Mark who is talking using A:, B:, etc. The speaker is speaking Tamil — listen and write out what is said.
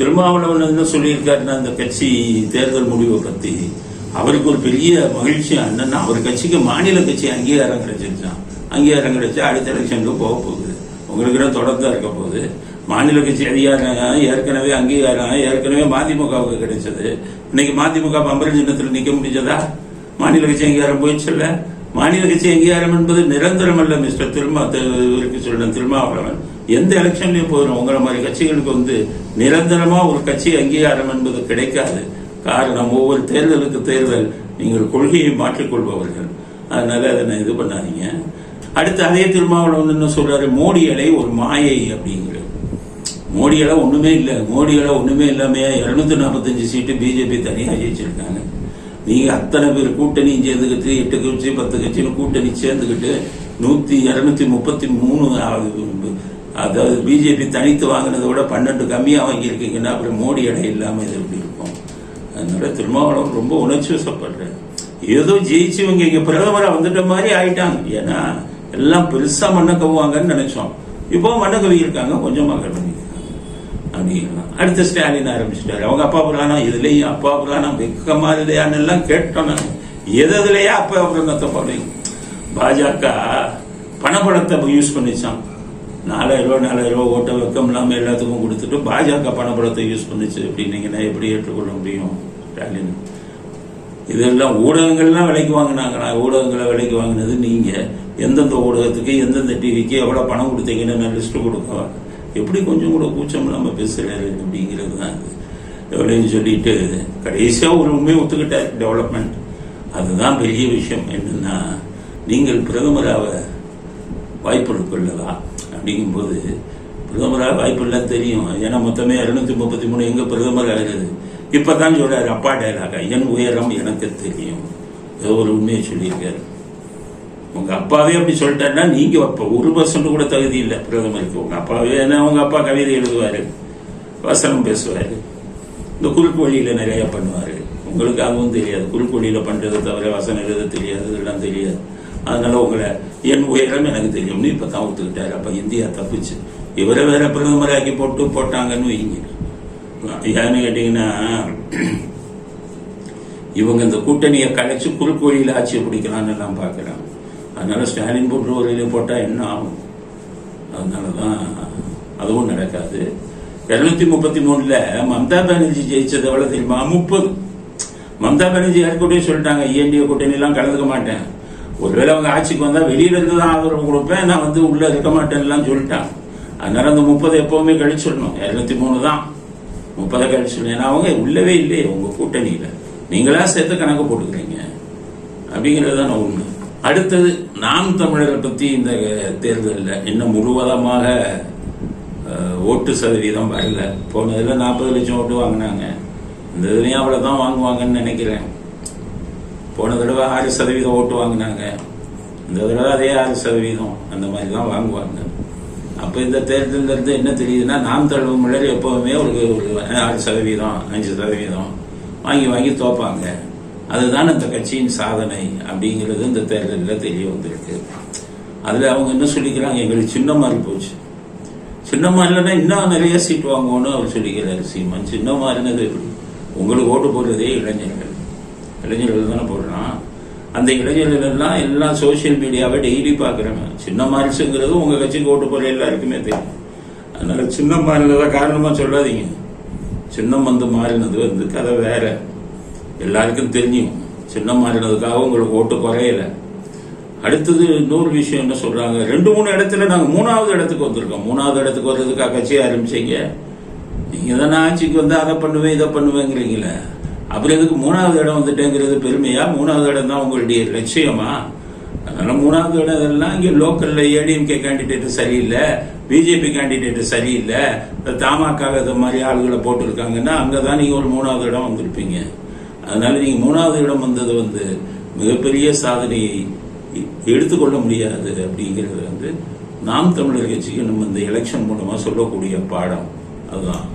A: திருமாவளவன் என்ன சொல்லியிருக்காருன்னா அந்த கட்சி தேர்தல் முடிவை பத்தி அவருக்கு ஒரு பெரிய மகிழ்ச்சி. என்னன்னா அவர் கட்சிக்கு மாநில கட்சி அங்கீகாரம் கிடைச்சிருச்சான் அங்கீகாரம் கிடைச்சு அடுத்த எலெக்ஷனுக்கு போக போகுது. உங்களுக்கு தான் தொடர்ந்தா இருக்க போகுது? மாநில கட்சி அதிகாரம் ஏற்கனவே அங்கீகாரம் ஏற்கனவே மதிமுகவுக்கு கிடைச்சது. இன்னைக்கு மதிமுக பம்பரம் சின்னத்தில் நிற்க முடிஞ்சதா? மாநில கட்சி அங்கீகாரம் போயிடுச்சுல்ல? மாநில கட்சி அங்கீகாரம் என்பது நிரந்தரம் அல்ல மிஸ்டர் திருமா இருக்கு சொல்றேன் திருமாவளவன். எந்த எலெக்ஷன்லயும் போயிடும் உங்களை மாதிரி கட்சிகளுக்கு வந்து நிரந்தரமா ஒரு கட்சி அங்கீகாரம் என்பது கிடைக்காது. காரணம் ஒவ்வொரு தேர்தலுக்கு தேர்தல் நீங்கள் கொள்கையை மாற்றிக்கொள்பவர்கள். அதனால அதனை இது பண்ணாதீங்க. அடுத்து அதே திருமாவளவன் என்ன சொல்றாரு? மோடி அலை ஒரு மாயை அப்படிங்கிறது மோடி அலை ஒண்ணுமே இல்லை. மோடி அலை ஒண்ணுமே இல்லாம இருநூத்தி நாற்பத்தஞ்சு சீட்டு பிஜேபி தனியாக ஜெயிச்சிருக்காங்க. நீங்க அத்தனை பேர் கூட்டணி சேர்ந்துக்கிட்டு எட்டு கட்சி பத்து கட்சின்னு கூட்டணி சேர்ந்துக்கிட்டு நூத்தி இருநூத்தி முப்பத்தி மூணு அதாவது பிஜேபி தனித்து வாங்கினதை விட பன்னெண்டு கம்மியாக வாங்கியிருக்கீங்கன்னா அப்புறம் மோடி அடை இல்லாமல் இது எப்படி இருக்கும்? அதனால திருமாவளவன் ரொம்ப உணர்ச்சி வசப்படுறேன் ஏதோ ஜெயிச்சவங்க இங்கே பிரதமராக வந்துட்ட மாதிரி ஆயிட்டாங்க. ஏன்னா எல்லாம் பெருசாக மண்ணை கவுவாங்கன்னு நினைச்சோம். இப்போ மண்ணை கவி இருக்காங்க கொஞ்சமா அப்படிங்கலாம் அடுத்த ஸ்டாலின் ஆரம்பிச்சிட்டாரு. அவங்க அப்பா புராணம் இதுலேயும் அப்பா புராணம் வெக்கமா இல்லையான்னு எல்லாம் கேட்டோம் நான் எது இதுலயா அப்பா புராணத்தை போடுறீங்க பாஜக பணப்படத்தை யூஸ் பண்ணிச்சான் நாலாயிரம் ரூபா நாலாயிரம் ரூபா ஓட்ட வெக்கம் இல்லாமல் எல்லாத்துக்கும் கொடுத்துட்டு பாஜக பணப்படத்தை யூஸ் பண்ணிச்சு அப்படின்னீங்கன்னா எப்படி ஏற்றுக்கொள்ள முடியும் ஸ்டாலின்? இதெல்லாம் ஊடகங்கள்லாம் விலைக்கு வாங்கினாங்களா ஊடகங்களை விலைக்கு வாங்கினது நீங்கள் எந்தெந்த ஊடகத்துக்கு எந்தெந்த டிவிக்கு எவ்வளோ பணம் கொடுத்தீங்கன்னு நான் லிஸ்ட்டு கொடுக்கவா? எப்படி கொஞ்சம் கூட கூச்சம் நம்ம பேசுகிறாரு அப்படிங்கிறது தான் எவ்வளோன்னு சொல்லிட்டு கடைசியாக ஒரு உண்மையை ஒத்துக்கிட்டார் டெவலப்மெண்ட் அதுதான் பெரிய விஷயம் என்னன்னா நீங்கள் பிரதமராக வாய்ப்பு கொள்ளலாம் அப்படிங்கும்போது பிரதமராக வாய்ப்பு இல்லை தெரியும். ஏன்னா மொத்தமே இருநூத்தி முப்பத்தி மூணு எங்க பிரதமர் ஆகிறது இப்பதான் சொல்றாரு அப்பா டைலாக என் உயரம் எனக்கு தெரியும். ஏதோ ஒரு உண்மையை சொல்லியிருக்காரு. உங்க அப்பாவே அப்படி சொல்லிட்டாருன்னா நீங்க அப்ப ஒரு பர்சன்ட் கூட தகுதி இல்லை பிரதமருக்கு. உங்க அப்பாவே ஏன்னா உங்க அப்பா கவிதை எழுதுவாரு வசனம் பேசுவாரு. இந்த குறுக்கு வழியில நிறைய பண்ணுவாரு. உங்களுக்கு அதுவும் தெரியாது. குறுக்கு வழியில பண்றது தவிர வசனம் எழுத தெரியாது இதெல்லாம் தெரியாது. அதனால உங்களை என் உயரம் எனக்கு தெரியும்னு இப்பதான் ஒத்துக்கிட்டாரு. அப்ப இந்தியா தப்பிச்சு. இவரை வேற பிரதமராக்கி போட்டு போட்டாங்கன்னு வைங்க. ஏன்னு கேட்டீங்கன்னா இவங்க இந்த கூட்டணியை கலைச்சு குறுக்கு வழியில் ஆட்சியை பிடிக்கலான்னு எல்லாம் பார்க்குறாங்க. அதனால ஸ்டாலின் ஒரு வழியில போட்டால் என்ன ஆகும்? அதனால தான் அதுவும் நடக்காது. இருநூத்தி முப்பத்தி மூணுல மம்தா பானர்ஜி ஜெயிச்சது எவ்வளவு தெரியுமா? முப்பது. மம்தா பானர்ஜி ஏற்கனவே சொல்லிட்டாங்க இஎன்டிஏ கூட்டணி கலந்துக்க மாட்டேன். ஒருவேளை அவங்க ஆட்சிக்கு வந்தால் வெளியில இருந்து தான் ஆதரவு கொடுப்பேன் நான் வந்து உள்ள இருக்க மாட்டேன்லாம் சொல்லிட்டாங்க. அதனால அந்த முப்பது எப்பவுமே கழிச்சிடணும் இருநூத்தி மூணு தான். முப்பதை கழிச்சிடணும் ஏன்னா அவங்க உள்ளவே இல்லையே உங்க கூட்டணியில. நீங்களா சேர்த்து கணக்கு போட்டுக்கிறீங்க. அப்படிங்கிறது தான் உண்மை. அடுத்தது நாம் தமிழரை பத்தி இந்த தேர்தலில் இன்னும் முழுவதமாக ஓட்டு சதவீதம் வரல. போனதில் நாற்பது லட்சம் ஓட்டு வாங்கினாங்க. இந்த இதையும் அவ்வளோ தான் வாங்குவாங்கன்னு நினைக்கிறேன். போன தடவை ஆறு சதவீதம் ஓட்டு வாங்கினாங்க. இந்த தடவை அதே ஆறு சதவீதம். அந்த மாதிரி தான் வாங்குவாங்க. அப்போ இந்த தேர்தலில் இருந்து என்ன தெரியுதுன்னா நாம் தழுவும் மலர் எப்போவுமே ஒரு ஒரு ஆறு சதவீதம் அஞ்சு சதவீதம் வாங்கி வாங்கி தோப்பாங்க. அதுதான் அந்த கட்சியின் சாதனை அப்படிங்கிறது இந்த தேர்தலில் தெரிய வந்திருக்கு. அதில் அவங்க என்ன சொல்லிக்கிறாங்க? எங்களுக்கு சின்ன மாதிரி போச்சு. சின்ன இல்லைன்னா இன்னும் நிறைய சீட் வாங்குவோன்னு அவர் சொல்லிக்கிறார் சீமான். சின்ன மாதிரினது எப்படி உங்களுக்கு ஓட்டு போடுறதே இளைஞர்கள். இளைஞர்கள் தானே போடுறான்? அந்த இளைஞர்கள் எல்லாம் எல்லாம் சோசியல் மீடியாவை டெய்லி பார்க்குறாங்க. சின்ன மாறிச்சுங்கிறது உங்கள் கட்சிக்கு ஓட்டு போற எல்லாருக்குமே தெரியும். அதனால சின்ன மாறினதை காரணமாக சொல்லாதீங்க. சின்னம் வந்து மாறினது வந்து கதை வேற. எல்லாருக்கும் தெரியும். சின்னம் மாறினதுக்காக உங்களுக்கு ஓட்டு குறையலை. அடுத்தது இன்னொரு விஷயம் என்ன சொல்றாங்க? ரெண்டு மூணு இடத்துல நாங்கள் மூணாவது இடத்துக்கு வந்திருக்கோம். மூணாவது இடத்துக்கு வர்றதுக்காக கட்சி ஆரம்பிச்சிங்க. நீங்க தானே ஆட்சிக்கு வந்து அதை பண்ணுவேன் இதை பண்ணுவேங்கிறீங்களே. அப்புறம் எதுக்கு மூணாவது இடம் வந்துட்டேங்கிறது பெருமையா? மூணாவது இடம் தான் உங்களுடைய லட்சியமா அதனால மூணாவது இடம் இதெல்லாம் இங்கே லோக்கல்ல ஏடிஎம்கே கேண்டிடேட் சரியில்லை பிஜேபி கேண்டிடேட் சரியில்லை தமாக இது மாதிரி ஆளுகளை போட்டிருக்காங்கன்னா அங்கதான் நீங்கள் ஒரு மூணாவது இடம் வந்திருப்பீங்க. அதனால நீங்கள் மூணாவது இடம் வந்தது வந்து மிகப்பெரிய சாதனையை எடுத்துக்கொள்ள முடியாது அப்படிங்கிறது வந்து நாம் தமிழர் கட்சிக்கு நம்ம இந்த எலெக்ஷன் மூலமாக சொல்லக்கூடிய பாடம். அதுதான்.